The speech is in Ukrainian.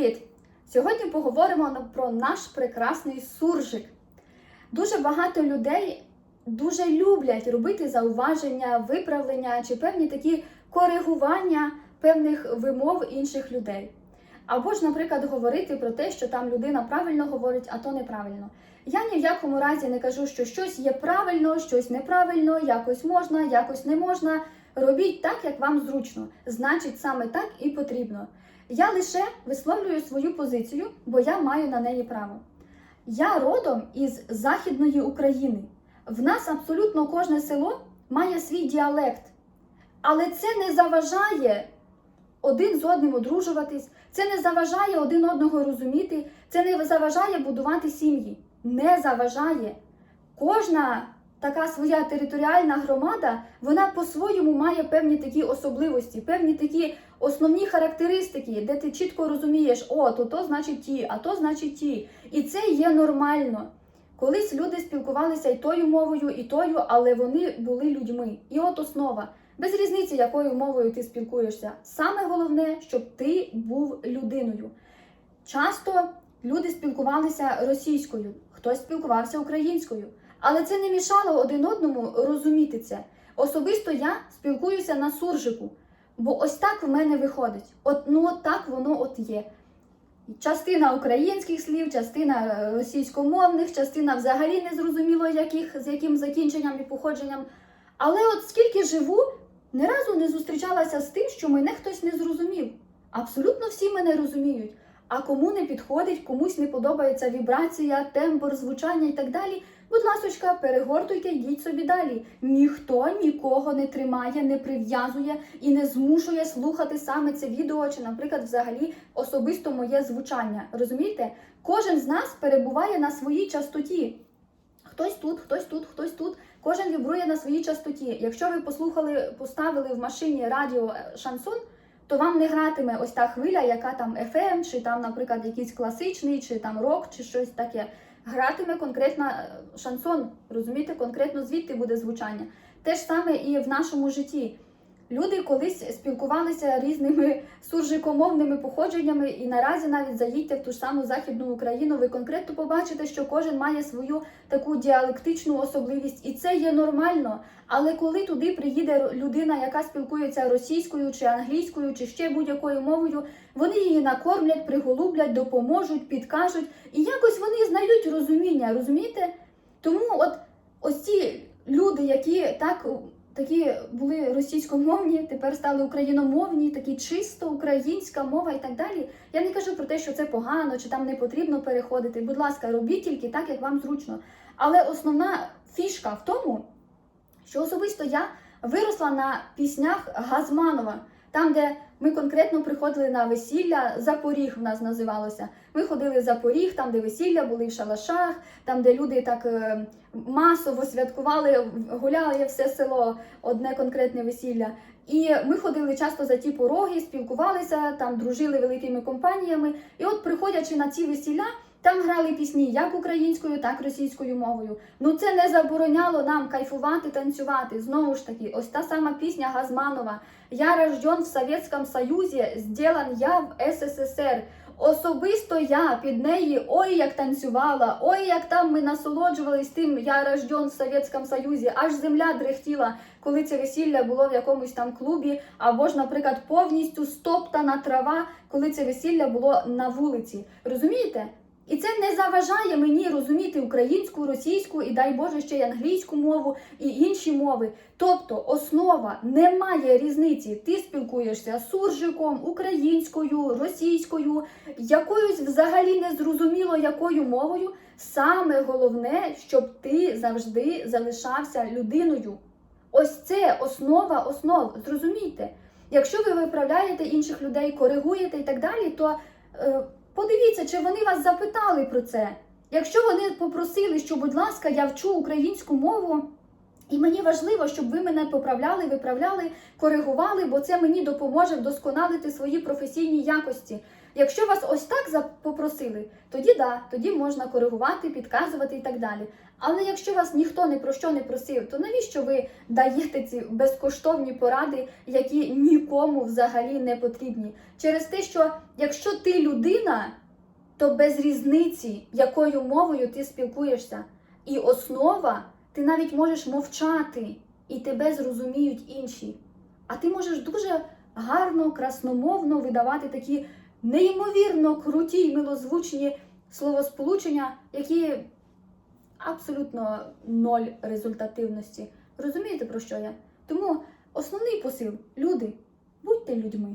Привіт! Сьогодні поговоримо про наш прекрасний суржик. Дуже багато людей дуже люблять робити зауваження, виправлення чи певні такі коригування певних вимов інших людей. Або ж, наприклад, говорити про те, що там людина правильно говорить, а то неправильно. Я ні в якому разі не кажу, що щось є правильно, щось неправильно, якось можна, якось не можна. Робіть так, як вам зручно. Значить, саме так і потрібно. Я лише висловлюю свою позицію, бо я маю на неї право. Я родом із Західної України. В нас абсолютно кожне село має свій діалект. Але це не заважає один з одним одружуватись, це не заважає один одного розуміти, це не заважає будувати сім'ї. Не заважає. Кожна така своя територіальна громада, вона по-своєму має певні такі особливості, певні такі основні характеристики, де ти чітко розумієш, о, то то значить ті, а то значить ті. І це є нормально. Колись люди спілкувалися і тою мовою, і тою, але вони були людьми. І от основа. Без різниці, якою мовою ти спілкуєшся. Саме головне, щоб ти був людиною. Часто люди спілкувалися російською, хтось спілкувався українською. Але це не мішало один одному розуміти це. Особисто я спілкуюся на суржику, бо ось так в мене виходить. От ну от так воно от є. Частина українських слів, частина е, російськомовних, частина взагалі не зрозуміло, яких, з яким закінченням і походженням. Але от скільки живу, ні разу не зустрічалася з тим, що мене хтось не зрозумів. Абсолютно всі мене розуміють. А кому не підходить, комусь не подобається вібрація, тембр, звучання і так далі. Будь ласочка, перегортуйте, йдіть собі далі. Ніхто нікого не тримає, не прив'язує і не змушує слухати саме це відео, чи, наприклад, взагалі особисто моє звучання. Розумієте? Кожен з нас перебуває на своїй частоті. Хтось тут, хтось тут, хтось тут. Кожен вібрує на своїй частоті. Якщо ви послухали, поставили в машині радіо е, шансон, то вам не гратиме ось та хвиля, яка там FM, чи там, наприклад, якийсь класичний, чи там рок, чи щось таке. Гратиме конкретно е, шансон, розумієте, конкретно звідти буде звучання. Те ж саме і в нашому житті. Люди колись спілкувалися різними суржикомовними походженнями, і наразі навіть заїдьте в ту ж саму Західну Україну, ви конкретно побачите, що кожен має свою таку діалектичну особливість, і це є нормально. Але коли туди приїде людина, яка спілкується російською чи англійською, чи ще будь-якою мовою, вони її накормлять, приголублять, допоможуть, підкажуть, і якось вони знайдуть розуміння, розумієте? Тому от ось ці люди, які так такі були російськомовні, тепер стали україномовні, такі чисто українська мова і так далі. Я не кажу про те, що це погано чи там не потрібно переходити. Будь ласка, робіть тільки так, як вам зручно. Але основна фішка в тому, що особисто я виросла на піснях Газманова, там, де ми конкретно приходили на весілля, Запоріг в нас називалося. Ми ходили в Запоріг, там, де весілля були в шалашах, там, де люди так е, масово святкували, гуляли все село, одне конкретне весілля. І ми ходили часто за ті пороги, спілкувалися, там дружили великими компаніями. І от, приходячи на ці весілля, там грали пісні як українською, так і російською мовою. Ну це не забороняло нам кайфувати, танцювати. Знову ж таки, ось та сама пісня Газманова. Я рожден в Совєтському Союзі, сделан я в СССР. Особисто я під неї ой як танцювала, ой, як там ми насолоджувались тим, я рожден в Совєтському Союзі, аж земля дрехтіла, коли це весілля було в якомусь там клубі, або ж, наприклад, повністю стоптана трава, коли це весілля було на вулиці. Розумієте? І це не заважає мені розуміти українську, російську і дай Боже ще й англійську мову і інші мови. Тобто основа немає різниці. Ти спілкуєшся суржиком, українською, російською, якоюсь взагалі не зрозуміло якою мовою. Саме головне, щоб ти завжди залишався людиною. Ось це основа основ. Зрозумійте. Якщо ви виправляєте інших людей, коригуєте і так далі, то е, подивіться, чи вони вас запитали про це. Якщо вони попросили, що, будь ласка, я вчу українську мову, і мені важливо, щоб ви мене поправляли, виправляли, коригували, бо це мені допоможе вдосконалити свої професійні якості. Якщо вас ось так попросили, тоді да, тоді можна коригувати, підказувати і так далі. Але якщо вас ніхто ні про що не просив, то навіщо ви даєте ці безкоштовні поради, які нікому взагалі не потрібні? Через те, що якщо ти людина, то без різниці, якою мовою ти спілкуєшся. І основа, ти навіть можеш мовчати, і тебе зрозуміють інші. А ти можеш дуже гарно, красномовно видавати такі неймовірно круті й милозвучні словосполучення, які абсолютно ноль результативності. Розумієте, про що я? Тому основний посил люди, будьте людьми.